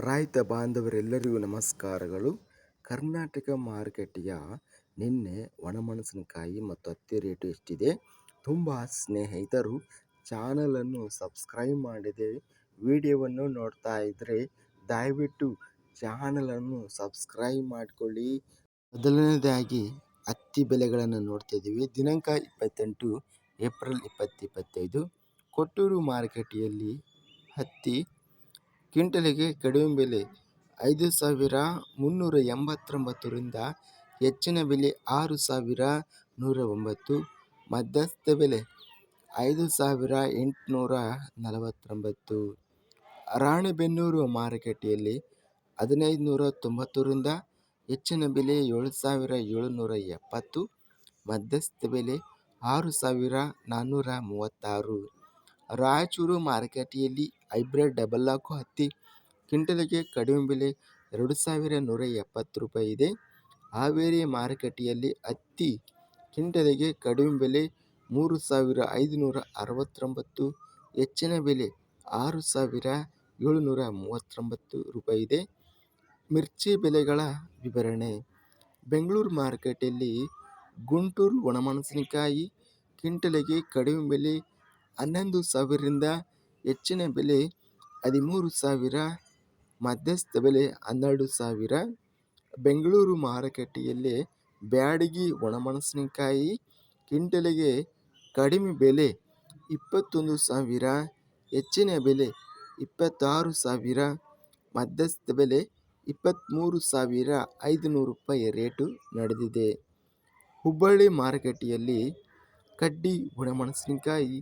ರೈತ ಬಾಂಧವರೆಲ್ಲರಿಗೂ ನಮಸ್ಕಾರಗಳು. ಕರ್ನಾಟಕ ಮಾರುಕಟ್ಟೆಯ ನಿನ್ನೆ ಒಣಮೆಣಸಿನಕಾಯಿ ಮತ್ತು ಹತ್ತಿ ರೇಟು ಎಷ್ಟಿದೆ? ತುಂಬ ಸ್ನೇಹಿತರು ಚಾನಲನ್ನು ಸಬ್ಸ್ಕ್ರೈಬ್ ಮಾಡಿದೆ. ವಿಡಿಯೋವನ್ನು ನೋಡ್ತಾ ಇದ್ದರೆ ದಯವಿಟ್ಟು ಚಾನಲನ್ನು ಸಬ್ಸ್ಕ್ರೈಬ್ ಮಾಡಿಕೊಳ್ಳಿ. ಮೊದಲನೇದಾಗಿ ಹತ್ತಿ ಬೆಲೆಗಳನ್ನು ನೋಡ್ತಾ ಇದ್ದೀವಿ. ದಿನಾಂಕ ಇಪ್ಪತ್ತೆಂಟು ಏಪ್ರಿಲ್ ಇಪ್ಪತ್ತು ಇಪ್ಪತ್ತೈದು. ಕೊಟ್ಟೂರು ಮಾರುಕಟ್ಟೆಯಲ್ಲಿ ಹತ್ತಿ ಕ್ವಿಂಟಲಿಗೆ ಕಡಿಮೆ ಬೆಲೆ ಐದು ಸಾವಿರ ಮುನ್ನೂರ ಎಂಬತ್ತೊಂಬತ್ತರಿಂದ ಹೆಚ್ಚಿನ ಬೆಲೆ ಆರು ಸಾವಿರ ನೂರ ಒಂಬತ್ತು. ಮಧ್ಯಸ್ಥ ಬೆಲೆ ಐದು ಸಾವಿರ ಎಂಟುನೂರ ನಲವತ್ತೊಂಬತ್ತು. ರಾಣೆಬೆನ್ನೂರು ಮಾರುಕಟ್ಟೆಯಲ್ಲಿ ಹದಿನೈದು ನೂರ ತೊಂಬತ್ತರಿಂದ ಹೆಚ್ಚಿನ ಬೆಲೆ ಏಳು ಸಾವಿರ ಏಳುನೂರ ಎಪ್ಪತ್ತು. ಮಧ್ಯಸ್ಥ ಬೆಲೆ ಆರು ಸಾವಿರ ನಾನ್ನೂರ ಮೂವತ್ತಾರು. ರಾಯಚೂರು ಮಾರುಕಟ್ಟೆಯಲ್ಲಿ ಹೈಬ್ರಿಡ್ ಡಬಲ್ ಲಾಕು ಹತ್ತಿ, ಕ್ವಿಂಟಲಿಗೆ ಕಡಿಮೆ ಬೆಲೆ ಎರಡು ಸಾವಿರ ನೂರ ಎಪ್ಪತ್ತು ರೂಪಾಯಿ ಇದೆ. ಹಾವೇರಿ ಮಾರುಕಟ್ಟೆಯಲ್ಲಿ ಹತ್ತಿ, ಕ್ವಿಂಟಲಿಗೆ ಕಡಿಮೆ ಬೆಲೆ ಮೂರು ಸಾವಿರ ಐದುನೂರ ಅರವತ್ತೊಂಬತ್ತು, ಹೆಚ್ಚಿನ ಬೆಲೆ ಆರು ಸಾವಿರ ಏಳುನೂರ ಮೂವತ್ತೊಂಬತ್ತು ರೂಪಾಯಿ ಇದೆ. ಮಿರ್ಚಿ ಬೆಲೆಗಳ ವಿವರಣೆ. ಬೆಂಗಳೂರು ಮಾರುಕಟ್ಟೆಯಲ್ಲಿ ಗುಂಟೂರು ಒಣಮೆಣಸಿನಕಾಯಿ, ಕ್ವಿಂಟಲಿಗೆ ಕಡಿಮೆ ಬೆಲೆ ಹನ್ನೊಂದು ಸಾವಿರದಿಂದ ಹೆಚ್ಚಿನ ಬೆಲೆ ಹದಿಮೂರು ಸಾವಿರ, ಮಧ್ಯಸ್ಥ ಬೆಲೆ ಹನ್ನೆರಡು ಸಾವಿರ. ಬೆಂಗಳೂರು ಮಾರುಕಟ್ಟೆಯಲ್ಲಿ ಬ್ಯಾಡಗಿ ಒಣಮೆಣಸಿನಕಾಯಿ ಕ್ವಿಂಟಲಿಗೆ ಕಡಿಮೆ ಬೆಲೆ ಇಪ್ಪತ್ತೊಂದು ಸಾವಿರ, ಹೆಚ್ಚಿನ ಬೆಲೆ ಇಪ್ಪತ್ತಾರು ಸಾವಿರ, ಮಧ್ಯಸ್ಥ ಬೆಲೆ ಇಪ್ಪತ್ತ್ಮೂರು ಸಾವಿರ ಐದುನೂರು ರೂಪಾಯಿ ರೇಟು ನಡೆದಿದೆ. ಹುಬ್ಬಳ್ಳಿ ಮಾರುಕಟ್ಟೆಯಲ್ಲಿ ಕಡ್ಡಿ ಒಣಮೆಣಸಿನಕಾಯಿ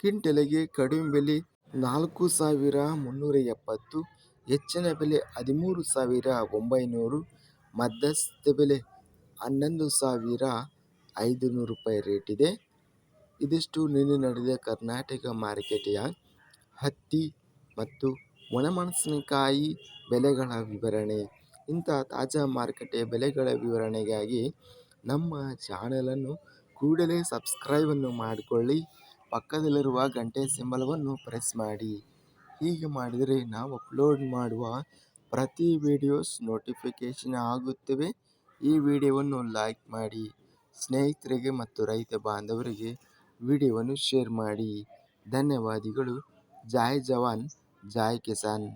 ಕ್ವಿಂಟಲಿಗೆ ಕಡಿಮೆ ಬೆಲೆ ನಾಲ್ಕು ಸಾವಿರ ಮುನ್ನೂರ ಎಪ್ಪತ್ತು, ಹೆಚ್ಚಿನ ಬೆಲೆ ಹದಿಮೂರು ಸಾವಿರ ಒಂಬೈನೂರು, ಮಧ್ಯಸ್ಥ ಬೆಲೆ ಹನ್ನೊಂದು ಸಾವಿರ ಐದು ನೂರು ರೂಪಾಯಿ ರೇಟ್ ಇದೆ. ಇದಿಷ್ಟು ನಿನ್ನೆ ನಡೆದ ಕರ್ನಾಟಕ ಮಾರುಕಟ್ಟೆಯ ಹತ್ತಿ ಮತ್ತು ಒಣಮೆಣಸಿನಕಾಯಿ ಬೆಲೆಗಳ ವಿವರಣೆ. ಇಂಥ ತಾಜಾ ಮಾರುಕಟ್ಟೆಯ ಬೆಲೆಗಳ ವಿವರಣೆಗಾಗಿ ನಮ್ಮ ಚಾನಲನ್ನು ಕೂಡಲೇ ಸಬ್ಸ್ಕ್ರೈಬನ್ನು ಮಾಡಿಕೊಳ್ಳಿ. ಪಕ್ಕದಲ್ಲಿರುವ ಗಂಟೆ ಸಿಂಬಲವನ್ನು ಪ್ರೆಸ್ ಮಾಡಿ. ಹೀಗೆ ಮಾಡಿದರೆ ನಾವು ಅಪ್ಲೋಡ್ ಮಾಡುವ ಪ್ರತಿ ವಿಡಿಯೋಸ್ ನೋಟಿಫಿಕೇಷನ್ ಆಗುತ್ತವೆ. ಈ ವಿಡಿಯೋವನ್ನು ಲೈಕ್ ಮಾಡಿ. ಸ್ನೇಹಿತರಿಗೆ ಮತ್ತು ರೈತ ಬಾಂಧವರಿಗೆ ವಿಡಿಯೋವನ್ನು ಶೇರ್ ಮಾಡಿ. ಧನ್ಯವಾದಗಳು. ಜೈ ಜವಾನ್, ಜೈ ಕಿಸಾನ್.